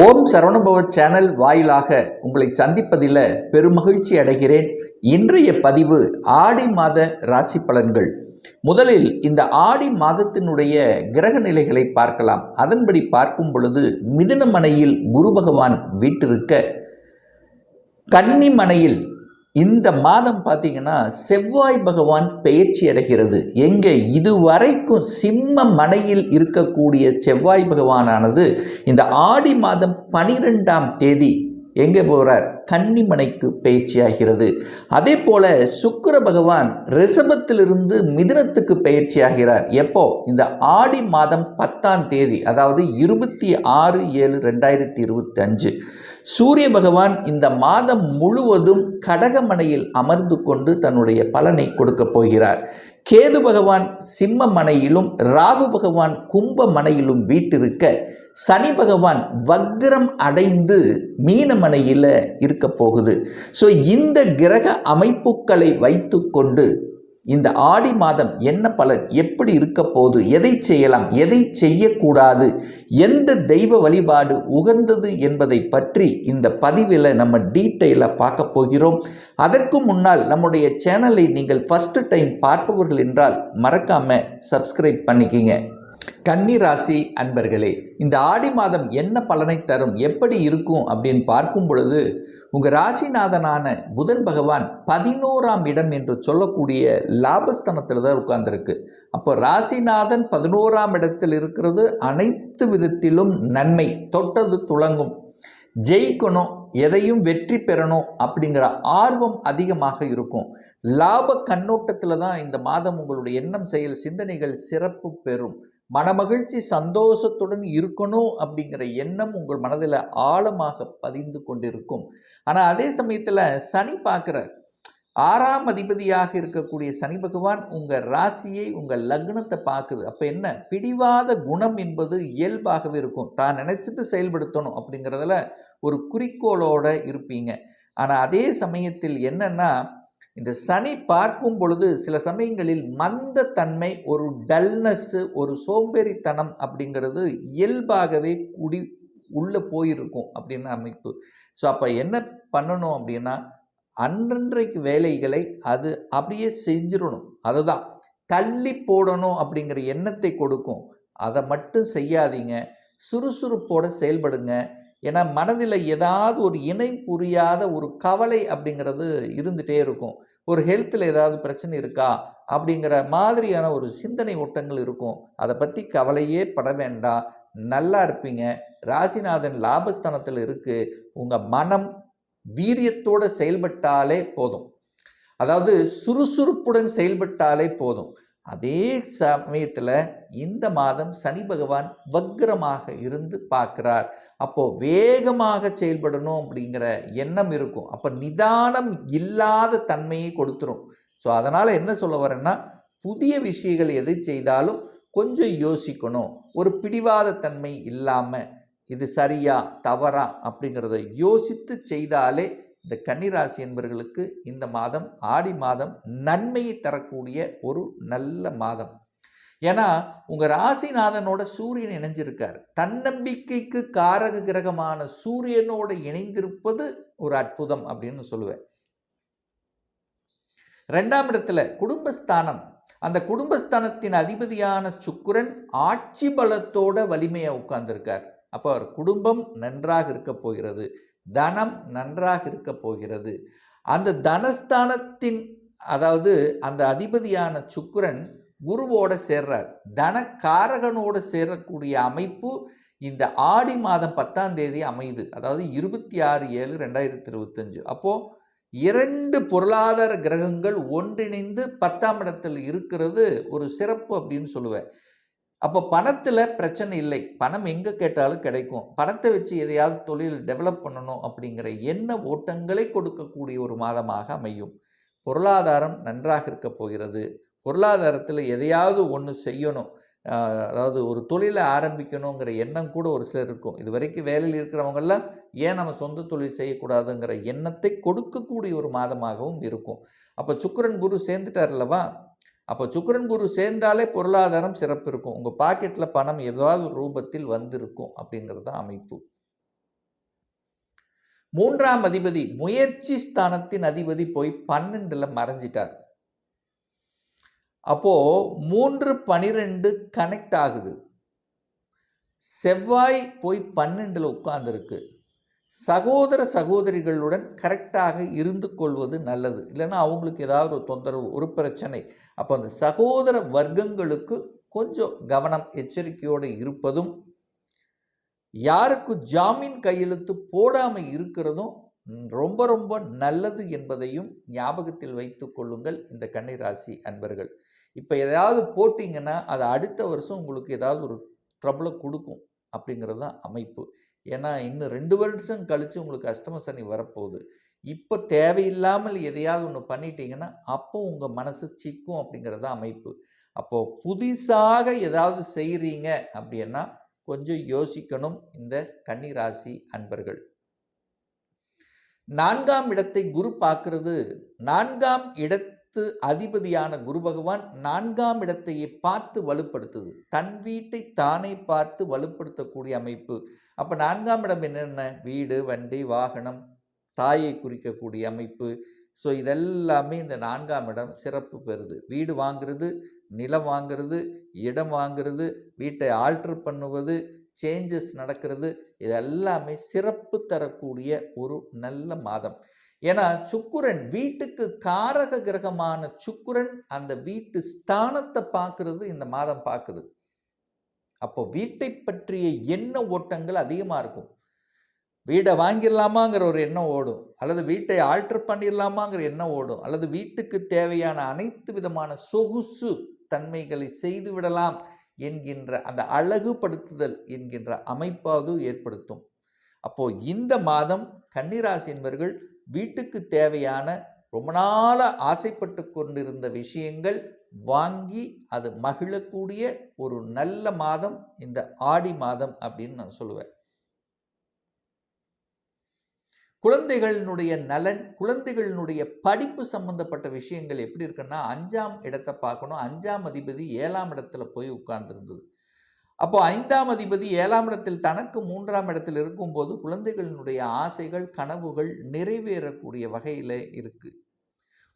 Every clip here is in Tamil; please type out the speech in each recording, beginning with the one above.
ஓம் சரவணுபவ சேனல் வாயிலாக உங்களை சந்திப்பதில் பெருமகிழ்ச்சி அடைகிறேன். இன்றைய பதிவு ஆடி மாத ராசி பலன்கள். முதலில் இந்த ஆடி மாதத்தினுடைய கிரக நிலைகளை பார்க்கலாம். அதன்படி பார்க்கும் பொழுது மிதுனமனையில் குரு பகவான் வீட்டிருக்க. கன்னிமனையில் இந்த மாதம் பார்த்தீங்கன்னா செவ்வாய் பகவான் பெயர்ச்சி அடைகிறது. எங்கே? இதுவரைக்கும் சிம்ம மனையில் இருக்கக்கூடிய செவ்வாய் பகவானானது இந்த ஆடி மாதம் பனிரெண்டாம் தேதி எங்கே போகிறார் கன்னிமனைக்கு பயிற்சியாகிறது. அதே போல சுக்கர பகவான் ரிஷபத்திலிருந்து மிதுனத்துக்கு பயிற்சியாகிறார். எப்போ? இந்த ஆடி மாதம் பத்தாம் தேதி அதாவது இருபத்தி ஆறு ஏழு ரெண்டாயிரத்தி இருபத்தி அஞ்சு சூரிய பகவான் இந்த மாதம் முழுவதும் கடகமனையில் அமர்ந்து கொண்டு தன்னுடைய பலனை கொடுக்கப் போகிறார். கேது பகவான் சிம்ம மனையிலும் ராகு பகவான் கும்ப மனையிலும் வீட்டிருக்க சனி பகவான் வக்ரம் அடைந்து மீனமனையில் இருக்க போகுது. ஸோ இந்த கிரக அமைப்புகளை வைத்துக்கொண்டு இந்த ஆடி மாதம் என்ன பலன்? எப்படி இருக்க போது எதை செய்யலாம்? எதை செய்யக்கூடாது? எந்த தெய்வ வழிபாடு உகந்தது என்பதை பற்றி இந்த பதிவில் நம்ம டீட்டெயிலாக பார்க்க போகிறோம். அதற்கு முன்னால் நம்முடைய சேனலை நீங்கள் ஃபஸ்ட்டு டைம் பார்ப்பவர்கள் என்றால் மறக்காமல் சப்ஸ்கிரைப் பண்ணிக்கிங்க. கன்னி ராசி அன்பர்களே இந்த ஆடி மாதம் என்ன பலனை தரும்? எப்படி இருக்கும்? அப்படின்னு பார்க்கும் பொழுது உங்கள் ராசிநாதனான புதன் பகவான் பதினோராம் இடம் என்று சொல்லக்கூடிய லாபஸ்தனத்தில் தான் உட்கார்ந்துருக்கு. அப்போ ராசிநாதன் பதினோராம் இடத்தில் இருக்கிறது அனைத்து விதத்திலும் நன்மை. தொட்டது துளங்கும். ஜெயிக்கணும் எதையும் வெற்றி பெறணும் அப்படிங்கிற ஆர்வம் அதிகமாக இருக்கும். லாப கண்ணோட்டத்தில் தான் இந்த மாதம் உங்களுடைய எண்ணம் செயல் சிந்தனைகள் சிறப்பு பெறும். மனமகிழ்ச்சி சந்தோஷத்துடன் இருக்கணும் அப்படிங்கிற எண்ணம் உங்கள் மனதில் ஆழமாக பதிந்து கொண்டிருக்கும். ஆனால் அதே சமயத்தில் சனி பார்க்குறார் ஆறாம் அதிபதியாக இருக்கக்கூடிய சனி பகவான் உங்கள் ராசியை உங்கள் லக்னத்தை பார்க்குது. அப்போ என்ன? பிடிவாத குணம் என்பது இயல்பாகவே இருக்கும். தான் நினச்சிட்டு செயல்படுத்தணும் அப்படிங்கிறதுல ஒரு குறிக்கோளோட இருப்பீங்க. ஆனால் அதே சமயத்தில் என்னென்னா இந்த சனி பார்க்கும் பொழுது சில சமயங்களில் மந்த தன்மை ஒரு டல்னஸ்ஸு ஒரு சோம்பேறித்தனம் அப்படிங்கிறது இயல்பாகவே குடி உள்ளே போயிருக்கும் அப்படின்னு அமைப்பு. ஸோ அப்போ என்ன பண்ணணும் அப்படின்னா அன்றன்றைக்கு வேலைகளை அது அப்படியே செஞ்சிடணும். அதுதான். தள்ளி போடணும் அப்படிங்கிற எண்ணத்தை கொடுக்கும். அதை மட்டும் செய்யாதீங்க. சுறுசுறுப்போடு செயல்படுங்க. ஏன்னா மனதில் ஏதாவது ஒரு இணை புரியாத ஒரு கவலை அப்படிங்கிறது இருந்துகிட்டே இருக்கும். ஒரு ஹெல்த்தில் ஏதாவது பிரச்சனை இருக்கா? அப்படிங்கிற மாதிரியான ஒரு சிந்தனை ஓட்டங்கள் இருக்கும். அதை பற்றி கவலையே பட வேண்டாம். நல்லா இருப்பீங்க. ராசிநாதன் லாபஸ்தானத்தில் இருக்குது உங்கள் மனம் வீரியத்தோடு செயல்பட்டாலே போதும். அதாவது சுறுசுறுப்புடன் செயல்பட்டாலே போதும். அதே சமயத்தில் இந்த மாதம் சனி பகவான் வக்ரமாக இருந்து பார்க்குறார். அப்போது வேகமாக செயல்படணும் அப்படிங்கிற எண்ணம் இருக்கும். அப்போ நிதானம் இல்லாத தன்மையை கொடுத்துரும். ஸோ அதனால் என்ன சொல்ல வரேன்னா புதிய விஷயங்கள் எது செய்தாலும் கொஞ்சம் யோசிக்கணும். ஒரு பிடிவாத தன்மை இல்லாமல் இது சரியா தவறா அப்படிங்கிறத யோசித்து செய்தாலே இந்த கன்னிராசி என்பவர்களுக்கு இந்த மாதம் ஆடி மாதம் நன்மையை தரக்கூடிய ஒரு நல்ல மாதம். ஏன்னா உங்கள் ராசிநாதனோட சூரியன் இணைஞ்சிருக்கார். தன்னம்பிக்கைக்கு காரக கிரகமான சூரியனோட இணைந்திருப்பது ஒரு அற்புதம் அப்படின்னு சொல்லுவேன். ரெண்டாம் இடத்துல குடும்பஸ்தானம். அந்த குடும்பஸ்தானத்தின் அதிபதியான சுக்குரன் ஆட்சி பலத்தோட வலிமையை உட்கார்ந்துருக்கார். அப்போ அவர் குடும்பம் நன்றாக இருக்க போகிறது. தனம் நன்றாக இருக்க போகிறது. அந்த தனஸ்தானத்தின் அதாவது அந்த அதிபதியான சுக்கரன் குருவோட சேர்றார். தனக்காரகனோடு சேரக்கூடிய அமைப்பு இந்த ஆடி மாதம் பத்தாம் தேதி அமையுது. அதாவது இருபத்தி ஆறு ஏழு ரெண்டாயிரத்தி இருபத்தஞ்சு. அப்போது இரண்டு பொருளாதார கிரகங்கள் ஒன்றிணைந்து பத்தாம் இடத்தில் இருக்கிறது ஒரு சிறப்பு அப்படின்னு சொல்லுவேன். அப்போ பணத்தில் பிரச்சனை இல்லை. பணம் எங்கே கேட்டாலும் கிடைக்கும். பணத்தை வச்சு எதையாவது தொழில் டெவலப் பண்ணணும் அப்படிங்கிற எண்ண ஓட்டங்களை கொடுக்கக்கூடிய ஒரு மாதமாக அமையும். பொருளாதாரம் நன்றாக இருக்க போகிறது. பொருளாதாரத்தில் எதையாவது ஒன்று செய்யணும். அதாவது ஒரு தொழிலை ஆரம்பிக்கணுங்கிற எண்ணம் கூட ஒரு சிலர் இருக்கும். இது வரைக்கும் வேலையில் இருக்கிறவங்கெல்லாம் ஏன் நம்ம சொந்த தொழில் செய்யக்கூடாதுங்கிற எண்ணத்தை கொடுக்கக்கூடிய ஒரு மாதமாகவும் இருக்கும். அப்போ சுக்கரன் குரு சேர்ந்துட்டார் அல்லவா? அப்போ சுக்கரன் குரு சேர்ந்தாலே பொருளாதாரம் சிறப்பு இருக்கும். உங்கள் பாக்கெட்டில் பணம் ஏதாவது ரூபத்தில் வந்திருக்கும் அப்படிங்கிறது தான் அமைப்பு. மூன்றாம் அதிபதி முயற்சி ஸ்தானத்தின் அதிபதி போய் பன்னெண்டில் மறைஞ்சிட்டார். அப்போ மூன்று பனிரெண்டு கனெக்ட் ஆகுது. செவ்வாய் போய் பன்னெண்டில் உட்கார்ந்துருக்கு. சகோதர சகோதரிகளுடன் கரெக்டாக இருந்து கொள்வது நல்லது. இல்லைன்னா அவங்களுக்கு ஏதாவது ஒரு தொந்தரவு ஒரு பிரச்சனை. அப்போ அந்த சகோதர வர்க்கங்களுக்கு கொஞ்சம் கவனம் எச்சரிக்கையோடு இருப்பதும் யாருக்கு ஜாமீன் கையெழுத்து போடாமல் இருக்கிறதும் ரொம்ப ரொம்ப நல்லது என்பதையும் ஞாபகத்தில் வைத்து கொள்ளுங்கள் இந்த கன்னிராசி அன்பர்கள். இப்போ எதாவது போட்டிங்கன்னா அது அடுத்த வருஷம் உங்களுக்கு ஏதாவது ஒரு ட்ரபிளை கொடுக்கும் அப்படிங்கிறது தான் அமைப்பு. ஏன்னா இன்னும் ரெண்டு வருஷம் கழித்து உங்களுக்கு கஸ்டமர்ஸ் சனி வரப்போகுது. இப்போ தேவையில்லாமல் எதையாவது ஒன்று பண்ணிட்டீங்கன்னா அப்போ உங்கள் மனசு சிக்கும் அப்படிங்கிறது தான் அமைப்பு. அப்போது புதுசாக ஏதாவது செய்கிறீங்க அப்படின்னா கொஞ்சம் யோசிக்கணும் இந்த கன்னிராசி அன்பர்கள். நான்காம் இடத்தை குரு பார்க்கறது நான்காம் இடத்து அதிபதியான குரு பகவான் நான்காம் இடத்தையே பார்த்து வலுப்படுத்துது. தன் வீட்டை தானே பார்த்து வலுப்படுத்தக்கூடிய அமைப்பு. அப்போ நான்காம் இடம் என்னென்ன? வீடு வண்டி வாகனம் தாயை குறிக்கக்கூடிய அமைப்பு. ஸோ இதெல்லாமே இந்த நான்காம் இடம் சிறப்பு பெறுது. வீடு வாங்குறது நிலம் வாங்கிறது இடம் வாங்குறது வீட்டை ஆல்ட்ரு பண்ணுவது சேஞ்சஸ் நடக்கிறது இது எல்லாமே சிறப்பு தரக்கூடிய ஒரு நல்ல மாதம். ஏன்னா சுக்குரன் வீட்டுக்கு காரக கிரகமான சுக்குரன் அந்த வீட்டு ஸ்தானத்தை பார்க்கறது இந்த மாதம் பார்க்குது. அப்போ வீட்டை பற்றிய எண்ண ஓட்டங்கள் அதிகமாக இருக்கும். வீடை வாங்கிடலாமாங்கிற ஒரு எண்ணம் ஓடும். அல்லது வீட்டை ஆல்ட்ரு பண்ணிடலாமாங்கிற எண்ணம் ஓடும். அல்லது வீட்டுக்கு தேவையான அனைத்து விதமான சொகுசு தன்மைகளை செய்து விடலாம் என்கின்ற அந்த அழகுபடுத்துதல் என்கின்ற அமைப்பாவது ஏற்படுத்தும். அப்போ இந்த மாதம் கன்னிராசி என்பர்கள் வீட்டுக்கு தேவையான ரொம்ப நாளாக ஆசைப்பட்டு கொண்டிருந்த விஷயங்கள் வாங்கி அது மகிழக்கூடிய ஒரு நல்ல மாதம் இந்த ஆடி மாதம் அப்படின்னு நான் சொல்லுவேன். குழந்தைகளினுடைய நலன் குழந்தைகளினுடைய படிப்பு சம்பந்தப்பட்ட விஷயங்கள் எப்படி இருக்குன்னா அஞ்சாம் இடத்தை பார்க்கணும். அஞ்சாம் அதிபதி ஏழாம் இடத்துல போய் உட்கார்ந்துருந்தது. அப்போ ஐந்தாம் அதிபதி ஏழாம் இடத்தில் தனக்கு மூன்றாம் இடத்தில் இருக்கும்போது குழந்தைகளினுடைய ஆசைகள் கனவுகள் நிறைவேறக்கூடிய வகையில் இருக்குது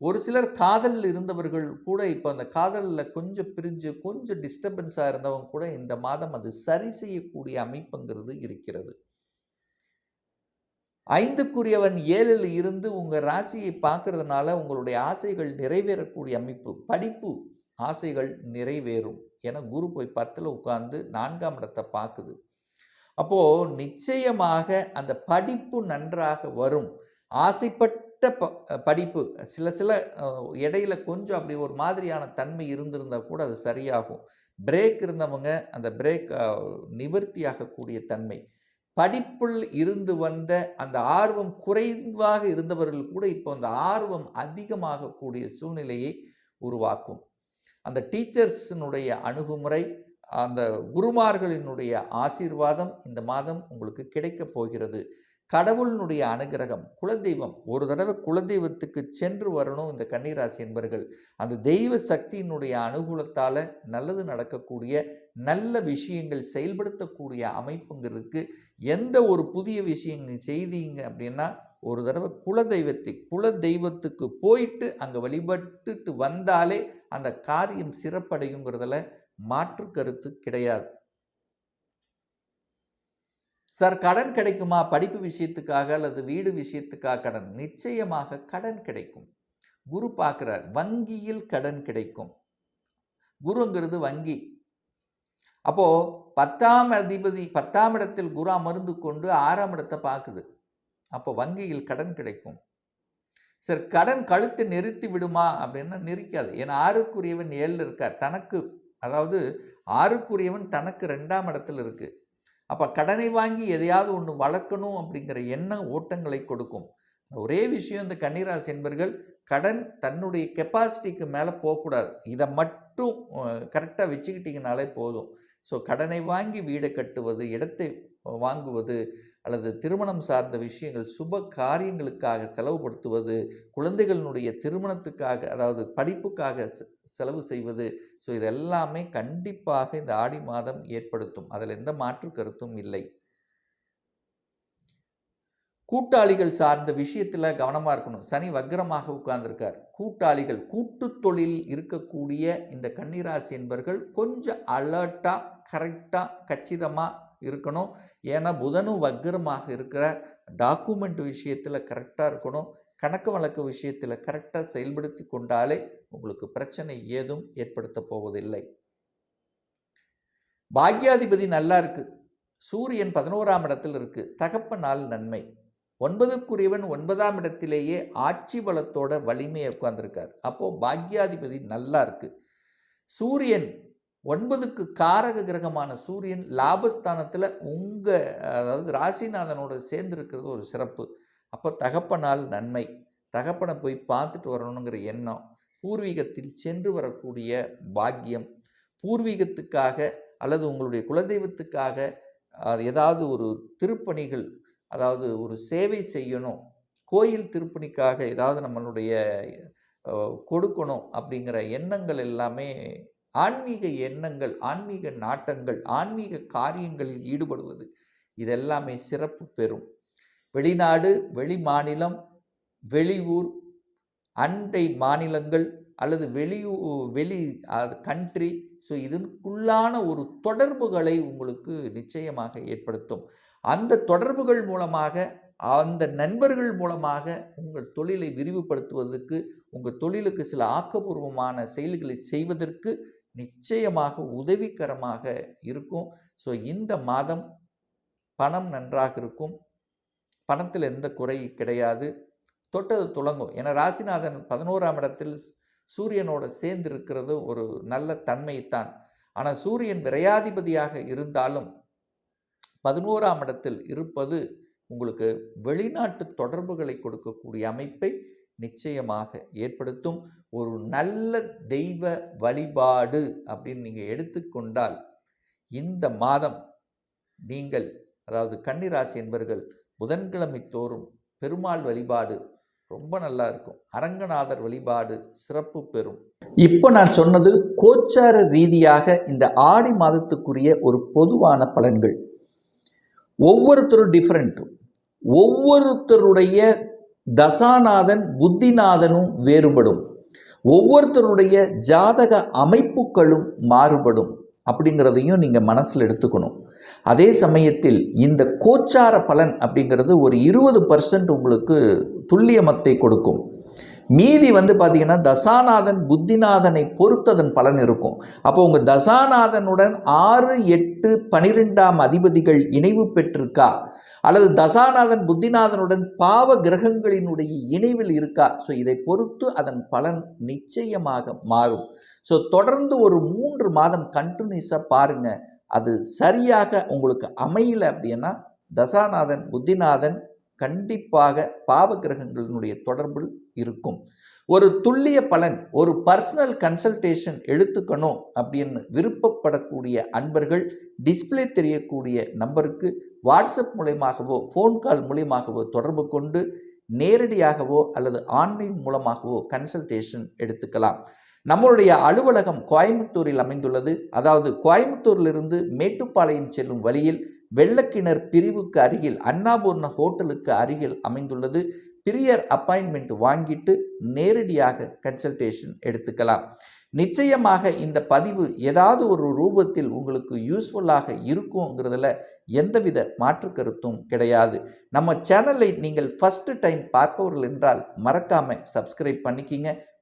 ஒரு சிலர் காதலில் இருந்தவர்கள் கூட இப்போ அந்த காதலில் கொஞ்சம் பிரிஞ்சு கொஞ்சம் டிஸ்டர்பன்ஸாக இருந்தவங்க கூட இந்த மாதம் அது சரி செய்யக்கூடிய அமைப்புங்கிறது இருக்கிறது. ஐந்துக்குரியவன் ஏழில் இருந்து உங்கள் ராசியை பார்க்கறதுனால உங்களுடைய ஆசைகள் நிறைவேறக்கூடிய அமைப்பு படிப்பு ஆசைகள் நிறைவேறும். ஏன்னா குரு போய் பத்தில் உட்காந்து நான்காம் இடத்தை பார்க்குது. அப்போது நிச்சயமாக அந்த படிப்பு நன்றாக வரும். ஆசைப்பட்ட ப படிப்பு சில சில இடையில கொஞ்சம் அப்படி ஒரு மாதிரியான தன்மை இருந்திருந்தால் கூட அது சரியாகும். பிரேக் இருந்தவங்க அந்த பிரேக் நிவர்த்தியாகக்கூடிய தன்மை. படிப்பில் இருந்து வந்த அந்த ஆர்வம் குறைவாக இருந்தவர்கள் கூட இப்போ அந்த ஆர்வம் அதிகமாகக்கூடிய சூழ்நிலையை உருவாக்கும். அந்த டீச்சர்ஸினுடைய அணுகுமுறை அந்த குருமார்களினுடைய ஆசீர்வாதம் இந்த மாதம் உங்களுக்கு கிடைக்கப் போகிறது. கடவுளினுடைய அனுகிரகம் குலதெய்வம் ஒரு தடவை குலதெய்வத்துக்கு சென்று வரணும் இந்த கன்னிராசி என்பர்கள். அந்த தெய்வ சக்தியினுடைய அனுகூலத்தால் நல்லது நடக்கக்கூடிய நல்ல விஷயங்கள் செயல்படுத்தக்கூடிய அமைப்புங்கிறதுக்கு எந்த ஒரு புதிய விஷயங்கள் செய்தீங்க அப்படின்னா ஒரு தடவை குலதெய்வத்தை குல தெய்வத்துக்கு போயிட்டு அங்கே வழிபட்டுட்டு வந்தாலே அந்த காரியம் சிறப்படையுங்கிறதுல மாற்று கருத்து கிடையாது. சார் கடன் கிடைக்குமா? படிப்பு விஷயத்துக்காக அல்லது வீடு விஷயத்துக்காக கடன்? நிச்சயமாக கடன் கிடைக்கும். குரு பார்க்குறார் வங்கியில் கடன் கிடைக்கும். குருங்கிறது வங்கி. அப்போ பத்தாம் அதிபதி பத்தாம் இடத்தில் குரு அமர்ந்து கொண்டு ஆறாம் இடத்தை பார்க்குது. அப்போ வங்கியில் கடன் கிடைக்கும். சார் கடன் கழுத்து நிறுத்தி விடுமா அப்படின்னா நெரிக்காது. ஏன்னா ஆறுக்குரியவன் ஏழில் இருக்கார். தனக்கு அதாவது ஆறுக்குரியவன் தனக்கு ரெண்டாம் இடத்துல இருக்குது அப்போ கடனை வாங்கி எதையாவது ஒன்று வளர்க்கணும் அப்படிங்கிற எண்ண ஓட்டங்களை கொடுக்கும். ஒரே விஷயம் இந்த கன்னிராசி என்பர்கள் கடன் தன்னுடைய கெப்பாசிட்டிக்கு மேலே போகக்கூடாது. இதை மட்டும் கரெக்டாக வச்சுக்கிட்டிங்கனாலே போதும். ஸோ கடனை வாங்கி வீடை கட்டுவது இடத்தை வாங்குவது அல்லது திருமணம் சார்ந்த விஷயங்கள் சுப காரியங்களுக்காக செலவுபடுத்துவது குழந்தைகளினுடைய திருமணத்துக்காக அதாவது படிப்புக்காக செலவு செய்வது. ஸோ இதெல்லாமே கண்டிப்பாக இந்த ஆடி மாதம் ஏற்படுத்தும். அதில் எந்த மாற்று கருத்தும் இல்லை. கூட்டாளிகள் சார்ந்த விஷயத்தில் கவனமாக இருக்கணும். சனி வக்கரமாக உட்கார்ந்திருக்கார். கூட்டாளிகள் கூட்டு தொழில் இருக்கக்கூடிய இந்த கன்னிராசி என்பர்கள் கொஞ்சம் அலர்ட்டாக கரெக்டாக கச்சிதமாக இருக்கணும். ஏன்னா புதனும் வக்ரமாக இருக்கிற டாக்குமெண்ட் விஷயத்தில் கரெக்டாக இருக்கணும். கணக்கு வழக்கு விஷயத்தில் கரெக்டாக செயல்படுத்தி கொண்டாலே உங்களுக்கு பிரச்சனை ஏதும் ஏற்படுத்த போவதில்லை. பாக்யாதிபதி நல்லா இருக்கு. சூரியன் பதினோராம் இடத்தில் இருக்கு. தகப்பனால் நன்மை. ஒன்பதுக்குரியவன் ஒன்பதாம் இடத்திலேயே ஆட்சி பலத்தோட வலிமையை உட்கார்ந்துருக்கார். அப்போது பாக்யாதிபதி நல்லா இருக்கு. சூரியன் ஒன்பதுக்கு காரக கிரகமான சூரியன் லாபஸ்தானத்தில் உங்கள் அதாவது ராசிநாதனோட சேர்ந்துருக்கிறது ஒரு சிறப்பு. அப்போ தகப்பனால் நன்மை. தகப்பனை போய் பார்த்துட்டு வரணுங்கிற எண்ணம் பூர்வீகத்தில் சென்று வரக்கூடிய பாக்கியம். பூர்வீகத்துக்காக அல்லது உங்களுடைய குலதெய்வத்துக்காக அது ஏதாவது ஒரு திருப்பணிகள் அதாவது ஒரு சேவை செய்யணும் கோயில் திருப்பணிக்காக ஏதாவது நம்மளுடைய கொடுக்கணும் அப்படிங்கிற எண்ணங்கள் எல்லாமே ஆன்மீக எண்ணங்கள் ஆன்மீக நாட்டங்கள் ஆன்மீக காரியங்களில் ஈடுபடுவது இதெல்லாமே சிறப்பு பெறும். வெளிநாடு வெளி மாநிலம் வெளியூர் அண்டை மாநிலங்கள் அல்லது வெளியூ வெளி கண்ட்ரி ஸோ இதற்குள்ளான ஒரு தொடர்புகளை உங்களுக்கு நிச்சயமாக ஏற்படுத்தும். அந்த தொடர்புகள் மூலமாக அந்த நண்பர்கள் மூலமாக உங்கள் தொழிலை விரிவுபடுத்துவதற்கு உங்கள் தொழிலுக்கு சில ஆக்கப்பூர்வமான செயல்களை செய்வதற்கு நிச்சயமாக உதவிகரமாக இருக்கும். ஸோ இந்த மாதம் பணம் நன்றாக இருக்கும். பணத்தில் எந்த குறை கிடையாது. தொட்டது துளங்கும். ஏன்னா ராசிநாதன் பதினோராம் இடத்தில் சூரியனோட சேர்ந்து இருக்கிறது ஒரு நல்ல தன்மைத்தான் ஆனால் சூரியன் விரையாதிபதியாக இருந்தாலும் பதினோராம் இடத்தில் இருப்பது உங்களுக்கு வெளிநாட்டு தொடர்புகளை கொடுக்கக்கூடிய அமைப்பை நிச்சயமாக ஏற்படுத்தும் ஒரு நல்ல தெய்வ வழிபாடு அப்படின்னு நீங்கள் எடுத்துக்கொண்டால் இந்த மாதம் நீங்கள் அதாவது கன்னிராசி என்பவர்கள் புதன்கிழமை தோறும் பெருமாள் வழிபாடு ரொம்ப நல்லா இருக்கும். அரங்கநாதர் வழிபாடு சிறப்பு பெறும். இப்போ நான் சொன்னது கோச்சார ரீதியாக இந்த ஆடி மாதத்துக்குரிய ஒரு பொதுவான பலன்கள். ஒவ்வொருத்தரும் டிஃப்ரெண்ட்டும் ஒவ்வொருத்தருடைய தசாநாதன் புத்திநாதனும் வேறுபடும். ஒவ்வொருத்தருடைய ஜாதக அமைப்புகளும் மாறுபடும் அப்படிங்கிறதையும் நீங்கள் மனசில் எடுத்துக்கணும். அதே சமயத்தில் இந்த கோச்சார பலன் அப்படிங்கிறது ஒரு இருபது பர்சன்ட் உங்களுக்கு துல்லியமத்தை கொடுக்கும். மீதி வந்து பார்த்திங்கன்னா தசாநாதன் புத்திநாதனை பொறுத்ததன் பலன் இருக்கும். அப்போ உங்கள் தசாநாதனுடன் ஆறு எட்டு பனிரெண்டாம் அதிபதிகள் இணைவு பெற்றிருக்கா? அல்லது தசாநாதன் புத்திநாதனுடன் பாவ கிரகங்களினுடைய இணைவில் இருக்கா? ஸோ இதை பொறுத்து அதன் பலன் நிச்சயமாக மாறும். ஸோ தொடர்ந்து ஒரு மூன்று மாதம் கண்டினியூஸாக பாருங்கள் அது சரியாக உங்களுக்கு அமையல அப்படின்னா தசாநாதன் புத்திநாதன் கண்டிப்பாக பாவ கிரகங்களினுடைய தொடர்பில் இருக்கும். ஒரு துல்லிய பலன் ஒரு பர்சனல் கன்சல்டேஷன் எடுத்துக்கணும் அப்படின்னு விருப்பப்படக்கூடிய அன்பர்கள் டிஸ்ப்ளே தெரியக்கூடிய நம்பருக்கு வாட்ஸ்அப் மூலயமாகவோ ஃபோன் கால் மூலியமாகவோ தொடர்பு கொண்டு நேரடியாகவோ அல்லது ஆன்லைன் மூலமாகவோ கன்சல்டேஷன் எடுத்துக்கலாம். நம்மளுடைய அலுவலகம் கோயம்புத்தூரில் அமைந்துள்ளது. அதாவது கோயம்புத்தூரிலிருந்து மேட்டுப்பாளையம் செல்லும் வழியில் வெள்ளக்கிணர் பிரிவுக்கு அருகில் அன்னாபூர்ண ஹோட்டலுக்கு அருகில் அமைந்துள்ளது. பிரியர் அப்பாயின்மெண்ட் வாங்கிட்டு நேரடியாக கன்சல்டேஷன் எடுத்துக்கலாம். நிச்சயமாக இந்த பதிவு ஏதாவது ஒரு ரூபத்தில் உங்களுக்கு யூஸ்ஃபுல்லாக இருக்குங்கிறதுல எந்தவித மாற்று கருத்தும் கிடையாது. நம்ம சேனலை நீங்கள் ஃபஸ்ட்டு டைம் பார்ப்பவர்கள் என்றால் மறக்காமல் சப்ஸ்கிரைப் பண்ணிக்கிங்க.